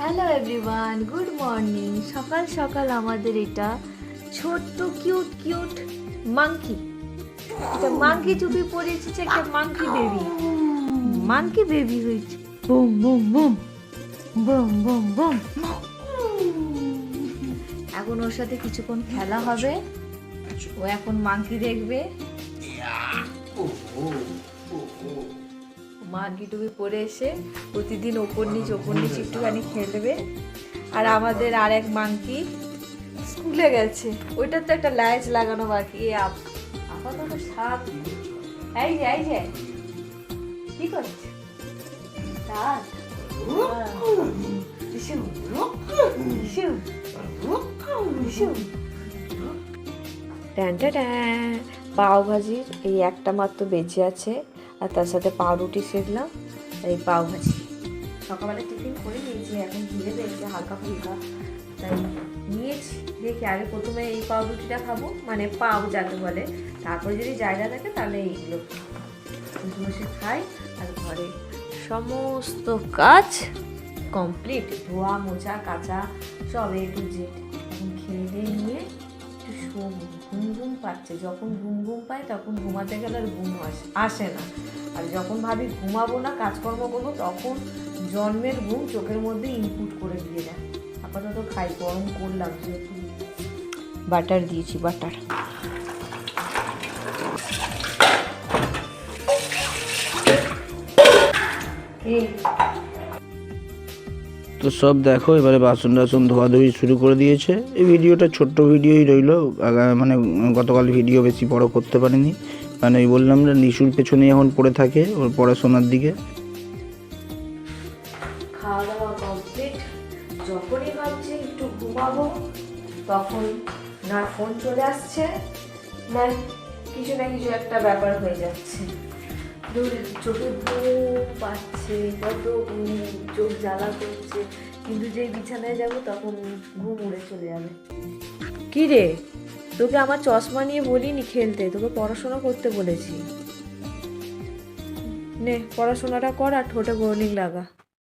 Hello everyone good morning সকাল সকাল আমাদের এটা ছোট্ট কিউট কিউট মাংকি এটা মাংকি টুপি পরে এসেছে একটা মাংকি বেবি মাংকি বেবি হয়েছে। Boom boom boom boom boom broom এখন ওর সাথে কিছুক্ষণ খেলা হবে। ও এখন মাংকি দেখবে। মার্গি টুপি পরে এসে প্রতিদিন ওপর নিচ ওপর নিচ একটুখানি খেলবে। আর আমাদের আর এক মাংকি স্কুলে গেছে। ওইটার তো একটা লাইচ লাগানো বাকি আপ- আপাতত সাত এই যে এই যে। কি করছে? ট্যান পাও ভাজির এই একটা মাত্র বেঁচে আছে। আর তার সাথে পাউরুটি সেকলাম আর এই পাও ভাজি। সকালবেলা টিফিন করে নিয়েছি, এখন ঘিরে পেয়েছে হালকা ফুলকা তাই নিয়েছি। দেখি আগে প্রথমে এই পাউরুটিটা খাব মানে পাও যাকে বলে। তারপরে যদি জায়গা থাকে তাহলে এইগুলো বসে খাই আর ঘরে সমস্ত কাজ কমপ্লিট। ধোয়া, মোছা, কাচা, সব এ টু জেড খেয়ে নিয়ে পাচ্ছে যখন ঘুম ঘুম পায় তখন ঘুমাতে গেলে আর ঘুম আসে আসে না। আর যখন ভাবি ঘুমাবো না কাজকর্ম করব তখন জন্মের ঘুম চোখের মধ্যে ইনপুট করে দিয়ে দেয়। আপাতত খাই গরম করলাম যেহেতু। বাটার দিয়েছি বাটার এই তো সব দেখো, এবারে বাসন টাসন ধোয়াধুয়ি শুরু করে দিয়েছে। এই ভিডিওটা ছোট্ট ভিডিওই রইল মানে গতকাল ভিডিও বেশি বড় করতে পারিনি। কারণ ওই বললাম না নিশুর পেছনে এখন পড়ে থাকে ওর পড়াশোনার দিকে। যখনই ভাবছি একটু ঘুমাবো, তখন না ফোন চলে আসছে না কিছু না কিছু একটা ব্যাপার হয়ে যাচ্ছে। চোখে ঘুম পাচ্ছে, কত চোখ জ্বালা করছে। কিন্তু যেই বিছানায় যাব তখন ঘুম উড়ে চলে যাবে। কি রে? তোকে আমার চশমা নিয়ে বলিনি খেলতে, তোকে পড়াশোনা করতে বলেছি। নে, পড়াশোনাটা কর আর ঠোঁটে বর্নিং লাগা।